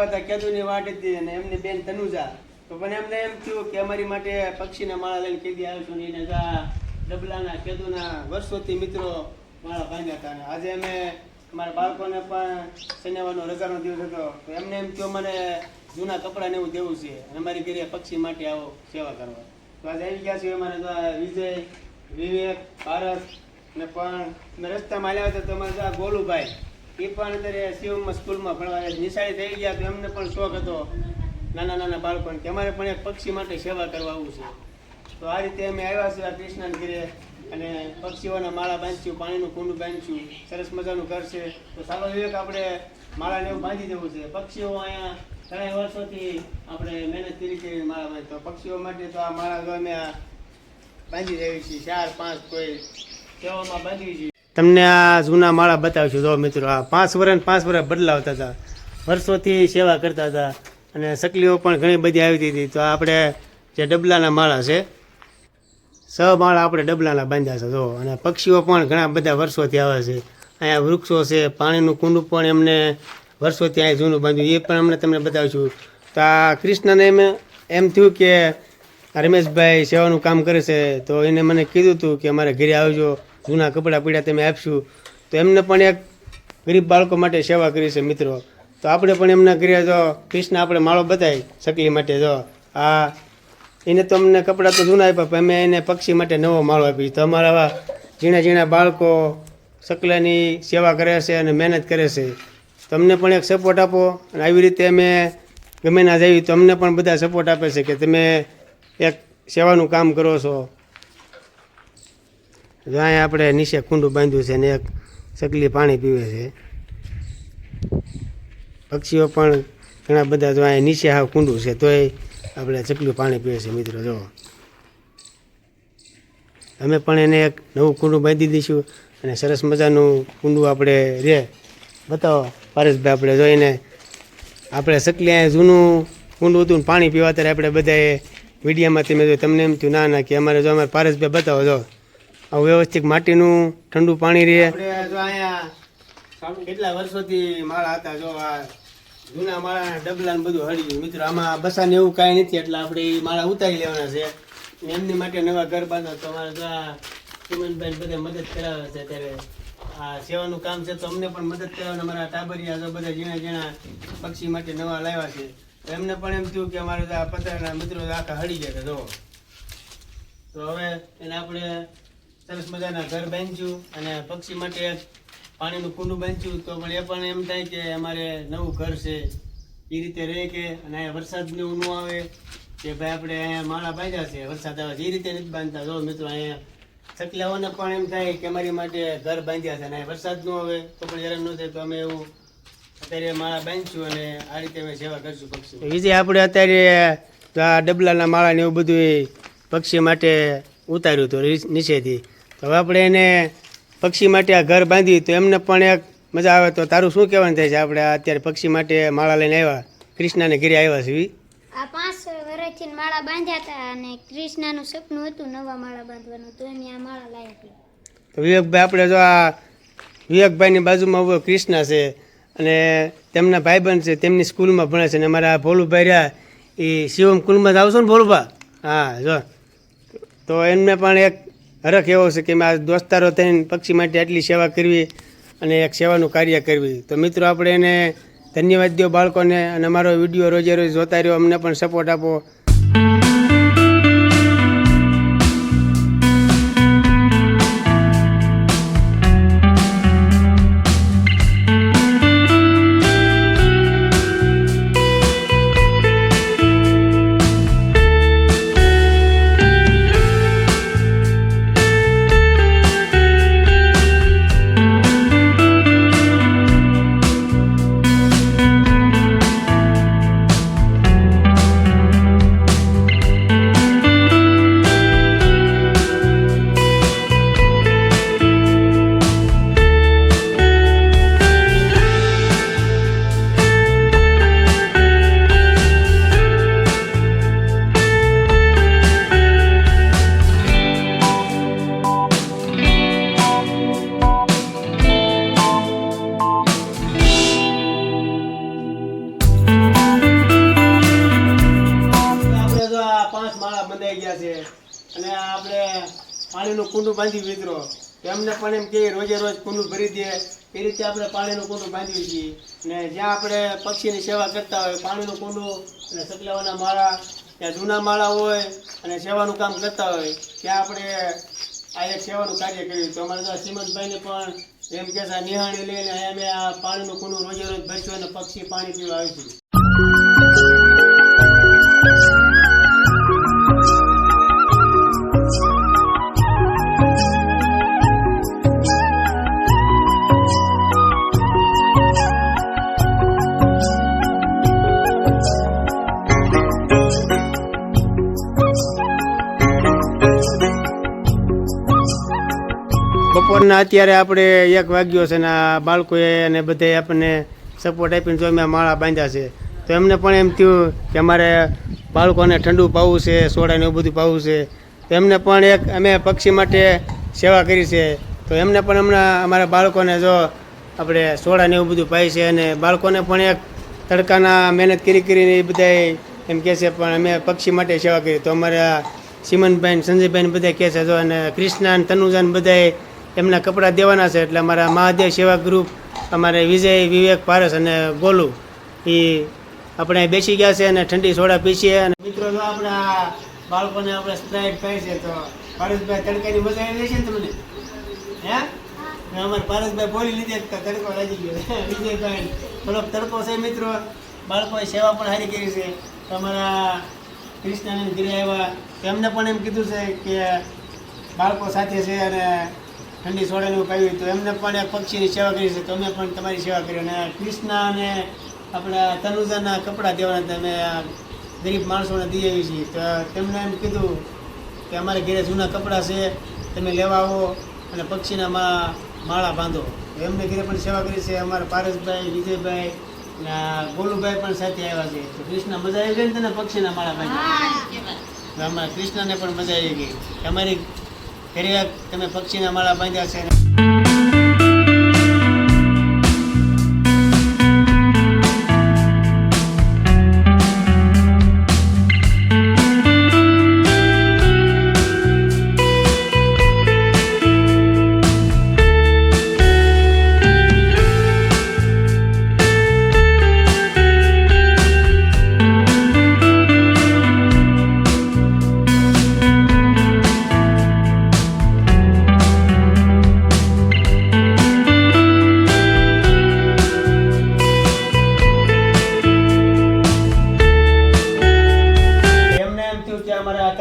આવ્યા હતા, કેદુની વાટ અને એમની બેન તનુજા તો પણ એમને એમ થયું કે અમારી માટે પક્ષીના માળા લઈને કેદી આવ્યો છું એને જા ડબલાના, કેદુના વર્ષોથી મિત્રો માળા બાંધ્યા હતા. અને આજે અમે અમારા બાળકોને પણ શનિવારનો રજાનો દિવસ હતો. તો એમને એમ થયું, મને જૂના કપડાં ને એવું દેવું છે. અને અમારી ઘરે પક્ષી માટે આવો સેવા કરવા. તો આજે આવી ગયા છીએ અમારે વિજય, વિવેક, ભારત ને પણ રસ્તામાં આવ્યા હતા તો અમારે ગોલુભાઈ એ પણ અત્યારે શિવમાં સ્કૂલમાં ભણવા નિશાળી થઈ ગયા તો એમને પણ શોખ હતો નાના નાના બાળકોને કે અમારે પણ એક પક્ષી માટે સેવા કરવા આવવું છે. તો આ રીતે અમે આવ્યા છીએ આ કૃષ્ણના ઘરે અને પક્ષીઓના માળા બાંધશું, પાણીનું કુંડું બાંધશું, સરસ મજાનું ઘર છે. તો ચાલો વિવેક, આપણે માળાને એવું બાંધી દેવું છે. પક્ષીઓ અહીંયા ઘણા વર્ષોથી આપણે મહેનત કરી કરી માળા બાંધી તો પક્ષીઓ માટે તો આ માળા ગમે બાંધી દેવી છીએ, ચાર, પાંચ કોઈ સેવામાં બાંધવી છીએ તમને આ જૂના માળા બતાવીશું. જો મિત્રો, આ પાંચ વર્ષ પાંચ વર્ષ બદલાવતા હતા. વર્ષોથી સેવા કરતા હતા અને સકલીઓ પણ ઘણી બધી આવી હતી. તો આપણે જે ડબલાના માળા છે, સ માળા આપણે ડબલાના બાંધ્યા છે, જો. અને પક્ષીઓ પણ ઘણા બધા વર્ષોથી આવે છે. અહીંયા વૃક્ષો છે, પાણીનું કુંડું પણ એમને વર્ષોથી અહીંયા જૂનું બાંધ્યું. એ પણ અમને તમને બતાવીશું. તો આ કૃષ્ણને એમ એમ થયું કે રમેશભાઈ સેવાનું કામ કરે છે. તો એને મને કીધું હતું કે અમારે ઘરે આવજો. જૂના કપડાં પીડા તમે આપશું. તો એમને પણ એક ગરીબ બાળકો માટે સેવા કરી છે મિત્રો. તો આપણે પણ એમના ઘરે જો કૃષ્ણ આપણે માળો બતાવી સકલી માટે જો. આ એને તો અમને કપડાં તો જૂના આપ્યા, પણ અમે એને પક્ષી માટે નવો માળો આપી તો અમારા આવા ઝીણા ઝીણા બાળકો સકલાની સેવા કરે છે અને મહેનત કરે છે. તમને પણ એક સપોર્ટ આપો અને આવી રીતે અમે ગમે ના જઈએ તો અમને પણ બધા સપોર્ટ આપે છે કે તમે એક સેવાનું કામ કરો છો. અહીંયા આપણે નીચે કુંડું બાંધ્યું છે ને એક ચકલી પાણી પીવે છે. પક્ષીઓ પણ ઘણા બધા જો અહીંયા નીચે હાવ કુંડું છે તોય આપણે ચકલું પાણી પીવે છે મિત્રો, જો. અમે પણ એને એક નવું કુંડું બાંધી દઈશું અને સરસ મજાનું કુંડું આપણે રે. બતાવો, પારેશભાઈ, આપણે જોઈને. આપણે ચકલી અહીંયા જૂનું કુંડું હતું પાણી પીવા ત્યારે આપણે બધાએ વિડીયામાં તમે તમને એમ થયું, ના ના, કે અમારે જો અમારે પારેશભાઈ બતાવો, જો. આવું વ્યવસ્થિત માટીનું ઠંડુ પાણી રહે. કેટલા વર્ષોથી માળા હતા, જો આ જૂના માળા ડબલા ને બધું હળી ગયું મિત્રો, આમાં બસાને એવું કાંઈ નથી, એટલે આપણે એ માળા ઉતારી લેવાના છે. એમની માટે નવા ઘર તો અમારે જો આ સુમનભાઈ બધા મદદ કરાવે છે ત્યારે આ સેવાનું કામ છે, તો અમને પણ મદદ કરાવે અમારા ટાબરિયા જો બધા જીણા જીણા પક્ષી માટે નવા લાવ્યા છે. એમને પણ એમ થયું કે અમારે આ પતરાના મિત્રો આખા હળી ગયા જો. તો હવે એને આપણે સરસ મજાના ઘર બાંધ્યું અને પક્ષી માટે એક પાણીનું કુંડું બાંધ્યું તો પણ એ પણ એમ થાય કે અમારે નવું ઘર છે. એ રીતે રહે કે અને અહીંયા વરસાદને એવું ન આવે કે ભાઈ આપણે અહીંયા માળા બાંધ્યા છે. વરસાદ આવે એ રીતે નથી બાંધતા. જો મિત્રો અહીંયા સકલાઓને પણ એમ થાય કે અમારી માટે ઘર બાંધ્યા છે અને વરસાદ ન આવે તો પણ હેરાન ન થાય. તો અમે એવું અત્યારે માળા બાંધશું અને આ રીતે અમે સેવા કરશું પક્ષી બીજી આપણે અત્યારે આ ડબલાના માળા ને એવું બધું પક્ષી માટે ઉતાર્યું હતું નીચેથી. તો હવે આપણે એને પક્ષી માટે આ ઘર બાંધ્યું તો એમને પણ એક મજા આવે તો તારું શું કહેવાનું થાય છે? આપણે અત્યારે પક્ષી માટે માળા લઈને આવ્યા. કૃષ્ણને ઘરે આવ્યા છે આ પાંચ વર્ષથી માળા બાંધ્યા હતા અને કૃષ્ણનું સપનું હતું નવા માળા બાંધવાનું તો એમ આ માળા લાયા તો વિવેકભાઈ આપણે જો આ વિવેકભાઈની બાજુમાં ઊભો કૃષ્ણ છે અને તેમના ભાઈબંધ છે તેમની સ્કૂલમાં ભણે છે અને અમારા ભોલુભાઈ રહ્યા એ શિવમ કુલમાં જ આવશો ને ભોલુભા? હા જો. તો એમને પણ એક હરખ એવો છે કે આ દોસ્તારો થઈને પક્ષી માટે આટલી સેવા કરવી અને એક સેવાનું કાર્ય કરવી. તો મિત્રો, આપણે એને ધન્યવાદ દો બાળકોને અને અમારો વીડિયો રોજે રોજ જોતા રહ્યો. અમને પણ સપોર્ટ આપો. પાંચ માળા બંધાઈ ગયા છે. અને આપણે પાણીનું કુંડું બાંધી મિત્રો. એમને પણ એમ કે રોજે રોજ કુંડું ભરી દે. એ રીતે આપણે પાણીનું કુંડું બાંધ્યું છીએ ને જ્યાં આપણે પક્ષીની સેવા કરતા હોય, પાણીનું કુંડું અને સકલાવાના માળા, ત્યાં જૂના માળા હોય અને સેવાનું કામ કરતા હોય, ત્યાં આપણે આ એક સેવાનું કાર્ય કર્યું તો અમારે તો શ્રીમંતભાઈને પણ એમ કે નિહાળી લઈને અમે આ પાણીનું કુંડું રોજે રોજ ભરશું અને પક્ષી પાણી પીવા આવીશું. બપોરના અત્યારે આપણે એક વાગ્યો છે ને આ બાળકોએ અને બધે આપણને સપોર્ટ આપીને જો અમે માળા બાંધ્યા છે. તો એમને પણ એમ થયું કે અમારે બાળકોને ઠંડુ પાવું છે સોડાને એવું બધું પાવું છે. તો એમને પણ એક અમે પક્ષી માટે સેવા કરી છે. તો એમને પણ હમણાં અમારા બાળકોને જો આપણે સોડાને એવું બધું પાય છે અને બાળકોને પણ એક તડકાના મહેનત કરી કરીને એ બધાએ એમ કહે છે, પણ અમે પક્ષી માટે સેવા કરી. તો અમારા સિમનભાઈ સંજયભાઈ બધા કહે છે, જો અને કૃષ્ણા તનુજા બધાએ એમના કપડાં દેવાના છે એટલે અમારા મહાદેવ સેવા ગ્રુપ, અમારે વિજય, વિવેક, પારસ અને ગોલુ, એ આપણે બેસી ગયા છે અને ઠંડી સોડા પીસીએ અને મિત્રો, જો આપણા બાળકોને આપણે સ્પ્રાઇટ ખાય છે, તો પારસભાઈ તડકાની મજા આવી છે ને તમને? હે? અમારે પારસભાઈ બોલી લીધી તડકો લાગી ગયો. વિજયભાઈ, થોડોક તડકો છે મિત્રો. બાળકોએ સેવા પણ સારી કરી છે. તમારા કૃષ્ણાને ઘરે આવ્યા. એમને પણ એમ કીધું છે કે બાળકો સાથે છે અને ઠંડી સોડાનું કહ્યું તો એમને પણ એક પક્ષીની સેવા કરી છે. તો અમે પણ તમારી સેવા કરી અને કૃષ્ણા અને આપણા તનુજાના કપડાં દેવાના તમે અમે ગરીબ માણસોને દઈ આવી છીએ. તો તેમને એમ કીધું કે અમારે ઘરે જૂના કપડાં છે તમે લેવા આવો અને પક્ષીના મા માળા બાંધો. તો એમને ઘરે પણ સેવા કરી છે. અમારા પારસભાઈ વિજયભાઈ અને ગોલુભાઈ પણ સાથે આવ્યા છે. તો કૃષ્ણ મજા આવી ગઈ ને તને પક્ષીના માળા બાંધ્યા અમારા કૃષ્ણને પણ મજા આવી ગઈ. અમારી એક તમે પક્ષીના માળા બાંધ્યા છે.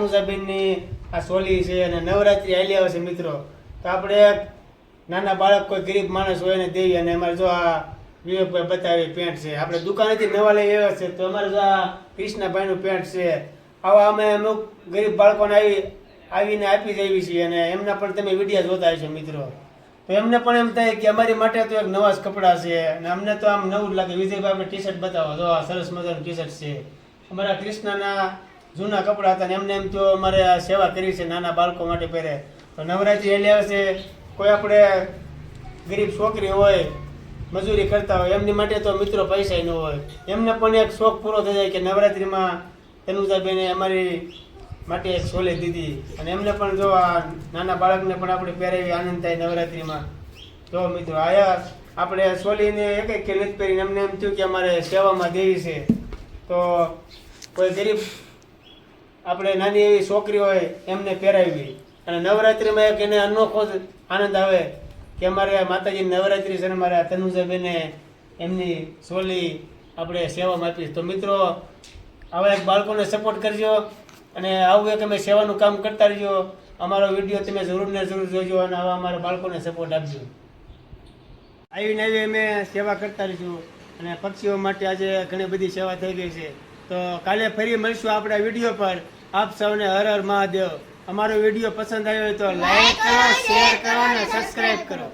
તનુજાબેનની આ સોલી છે અને નવરાત્રી હાલી આવે છે મિત્રો. તો આપણે નાના બાળક કોઈ ગરીબ માણસ હોય ને દેવી, અને અમારે જો આ વિવેકભાઈ બતાવી પેન્ટ છે. આપણે દુકાનેથી નવા લઈ આવ્યા છે, તો અમારે જો આ કૃષ્ણભાઈનું પેન્ટ છે. આવા અમે અમુક ગરીબ બાળકોને આવી, આવીને આપી દેવી છીએ, અને એમના પણ તમે વીડિયો જોતા હશો મિત્રો. તો એમને પણ એમ થાય કે અમારી માટે તો એક નવા જ કપડાં છે, અને અમને તો આમ નવું લાગે. વિજયભાઈ ટી શર્ટ બતાવો. જો આ સરસ મજાનું ટી શર્ટ છે. અમારા કૃષ્ણના જૂના કપડાં હતા ને એમને એમ તો અમારે આ સેવા કરી છે નાના બાળકો માટે પહેરે. તો નવરાત્રી એટલે આવશે કોઈ આપણે ગરીબ છોકરી હોય, મજૂરી કરતા હોય, એમની માટે તો મિત્રો પૈસા ન હોય. એમને પણ એક શોખ પૂરો થઈ જાય કે નવરાત્રિમાં તનુજાબેને અમારી માટે એક છોલે દીધી. અને એમને પણ જો આ નાના બાળકને પણ આપણે પહેરાવી આનંદ થાય નવરાત્રિમાં. જો મિત્રો, આયા આપણે સોલીને એક એક કે નથી પહેરીને એમને એમ થયું કે અમારે સેવામાં દેવી છે. તો કોઈ ગરીબ આપણે નાની એવી છોકરી હોય, એમને પહેરાવી અને નવરાત્રિમાં એક એને અનોખો જ આનંદ આવે કે અમારે માતાજી નવરાત્રિ છે ને મારા તનુજાબેને એમની સોલી આપણે સેવામાં આપીશ તો મિત્રો, આવા એક બાળકોને સપોર્ટ કરજો અને આવું એક અમે સેવાનું કામ કરતા રહીજો. અમારો વીડિયો તમે જરૂર ને જરૂર જોજો અને આવા અમારા બાળકોને સપોર્ટ આપજો. આવીને આવી અમે સેવા કરતા રહીશું અને પક્ષીઓ માટે આજે ઘણી બધી સેવા થઈ ગઈ છે. તો કાલે ફરી મળીશું આપણા વીડિયો પર. આપ સૌને હર હર મહાદેવ. અમારો વીડિયો પસંદ આવ્યો હોય તો લાઈક કરો શેર કરો અને સબસ્ક્રાઈબ કરો.